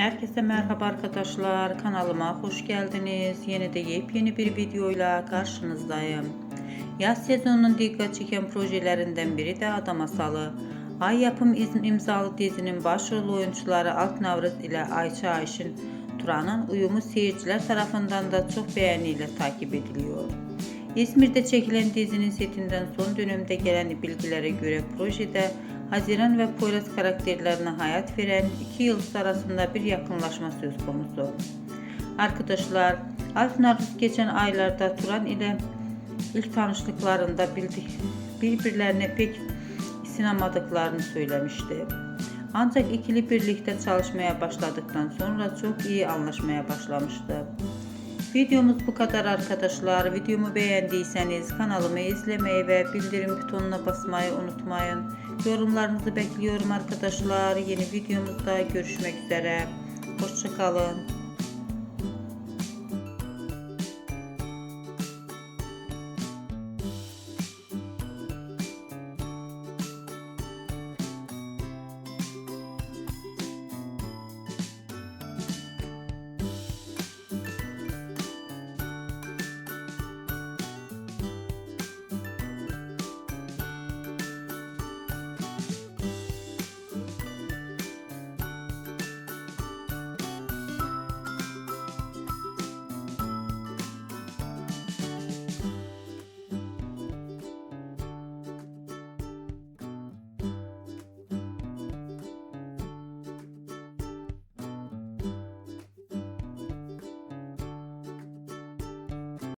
Herkese merhaba arkadaşlar. Kanalıma hoş geldiniz. Yeni de yepyeni bir videoyla karşınızdayım. Yaz sezonunun dikkat çeken projelerinden biri de Ada Masalı. Ay Yapım İzm imzalı dizinin başrol oyuncuları Alt Navruz ile Ayça Ayşin Turan'ın uyumu seyirciler tarafından da çok beğeniyle takip ediliyor. İzmir'de çekilen dizinin setinden son dönemde gelen bilgilere göre projede Haziran ve Poyraz karakterlerine hayat veren iki yıldız arasında bir yakınlaşma söz konusu. Arkadaşlar, Altın geçen aylarda Turan ile ilk tanıştıklarında bildik, birbirlerine pek sinemadıklarını söylemişti. Ancak ikili birlikte çalışmaya başladıktan sonra çok iyi anlaşmaya başlamıştı. Videomuz bu kadar arkadaşlar. Videomu beğendiyseniz kanalımı izlemeyi ve bildirim butonuna basmayı unutmayın. Yorumlarınızı bekliyorum arkadaşlar. Yeni videomuzda görüşmek üzere. Hoşçakalın.